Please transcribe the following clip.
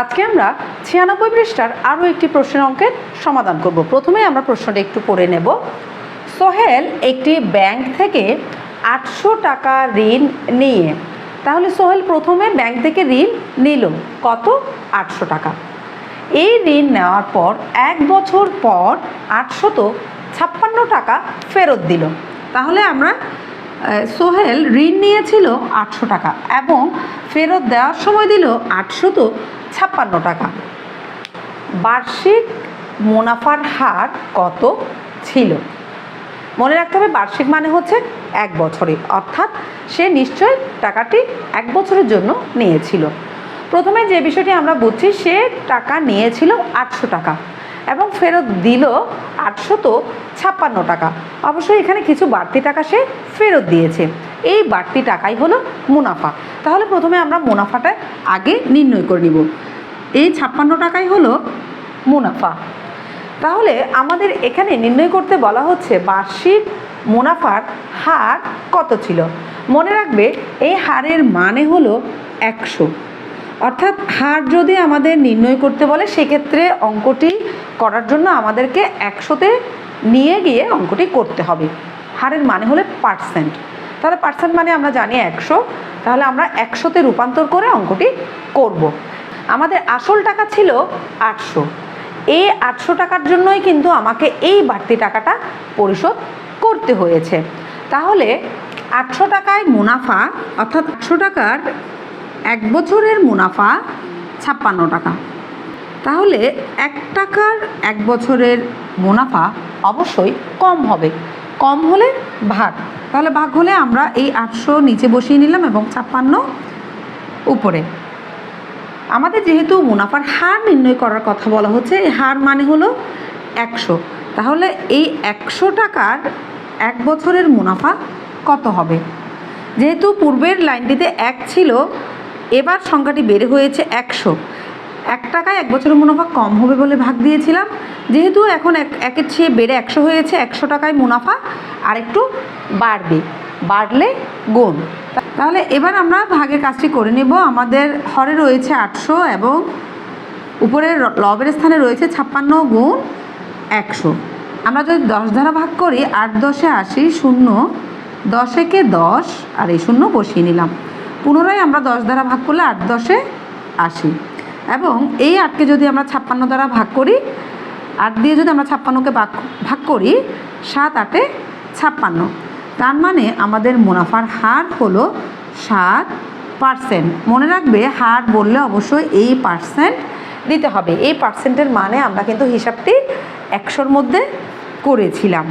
আজকে আমরা ছিয়ানব্বই পৃষ্ঠার আরও একটি প্রশ্নের অঙ্কের সমাধান করব। প্রথমে আমরা প্রশ্নটা একটু পড়ে নেব। সোহেল একটি ব্যাংক থেকে আটশো টাকা ঋণ নিয়ে, তাহলে সোহেল প্রথমে ব্যাংক থেকে ঋণ নিল। কত? আটশো টাকা। এই ঋণ নেওয়ার পর এক বছর পর আটশত ছাপ্পান্ন টাকা ফেরত দিল। তাহলে আমরা সোহেল ঋণ নিয়েছিল আটশো টাকা এবং ফেরত দেওয়ার সময় দিল আটশত ছাপ্পান্ন টাকা। বার্ষিক মুনাফার হার কত ছিল? মনে রাখতে হবে বার্ষিক মানে হচ্ছে এক বছরে, অর্থাৎ সে নিশ্চয় টাকাটি এক বছরের জন্য নিয়েছিল। প্রথমে যে বিষয়টি আমরা বুঝছি, সে টাকা নিয়েছিল আটশো টাকা। এবং ফেরত দিল আটশত ছাপ্পান্ন টাকা। অবশ্যই এখানে কিছু বাড়তি টাকা সে ফেরত দিয়েছে। এই বাড়তি টাকাই হলো মুনাফা। তাহলে প্রথমে আমরা মুনাফাটা আগে নির্ণয় করে নিব। এই ছাপ্পান্ন টাকাই হলো মুনাফা। তাহলে আমাদের এখানে নির্ণয় করতে বলা হচ্ছে বার্ষিক মুনাফার হার কত ছিল? মনে রাখবে, এই হারের মানে হলো একশো। অর্থাৎ হার যদি আমাদের নির্ণয় করতে বলে, সেক্ষেত্রে অঙ্কটি করার জন্য আমাদেরকে একশোতে নিয়ে গিয়ে অঙ্কটি করতে হবে। হারের মানে হলো পার্সেন্ট। তাহলে পার্সেন্ট মানে আমরা জানি একশো। তাহলে আমরা একশোতে রূপান্তর করে অঙ্কটি করব। আমাদের আসল টাকা ছিল আটশো। এই আটশো টাকার জন্যই কিন্তু আমাকে এই বাড়তি টাকাটা পরিশোধ করতে হয়েছে। তাহলে আটশো টাকায় মুনাফা, অর্থাৎ আটশো টাকার এক বছরের মুনাফা ছাপ্পান্ন টাকা। তাহলে এক টাকার এক বছরের মুনাফা অবশ্যই কম হবে। কম হলে ভাগ। তাহলে ভাগ হলে আমরা এই আটশো নিচে বসিয়ে নিলাম এবং ছাপ্পান্ন উপরে। আমাদের যেহেতু মুনাফার হার নির্ণয় করার কথা বলা হচ্ছে, এই হার মানে হলো একশো। তাহলে এই একশো টাকার এক বছরের মুনাফা কত হবে? যেহেতু পূর্বের লাইনটিতে এক ছিল, এবার সংখ্যাটি বেড়ে হয়েছে একশো। এক টাকায় এক বছরের মুনাফা কম হবে বলে ভাগ দিয়েছিলাম। যেহেতু এখন এক, একের চেয়ে বেড়ে একশো হয়েছে, একশো টাকায় মুনাফা আর একটু বাড়বে, বাড়লে গুণ। তাহলে এবার আমরা ভাগের কাজটি করে নেব। আমাদের হরে রয়েছে আটশো এবং উপরের লবের স্থানে রয়েছে ছাপ্পান্ন গুণ একশো। আমরা যদি দশ দ্বারা ভাগ করি, আট দশে আশি, শূন্য দশ একে দশ, আর এই শূন্য বসিয়ে নিলাম। পুনরায় আমরা দশ দ্বারা ভাগ করলে আট দশে আশি। এবং এই আটকে যদি আমরা ছাপ্পান্ন দ্বারা ভাগ করি, আট দিয়ে যদি আমরা ছাপ্পান্নকে ভাগ ভাগ করি, সাত আটে ছাপ্পান্ন। তার মানে আমাদের মুনাফার হার হলো সাত পার্সেন্ট মনে রাখবে, হার বললে অবশ্যই এই পার্সেন্ট দিতে হবে। এই পার্সেন্টের মানে আমরা কিন্তু হিসাবটি একশোর মধ্যে করেছিলাম।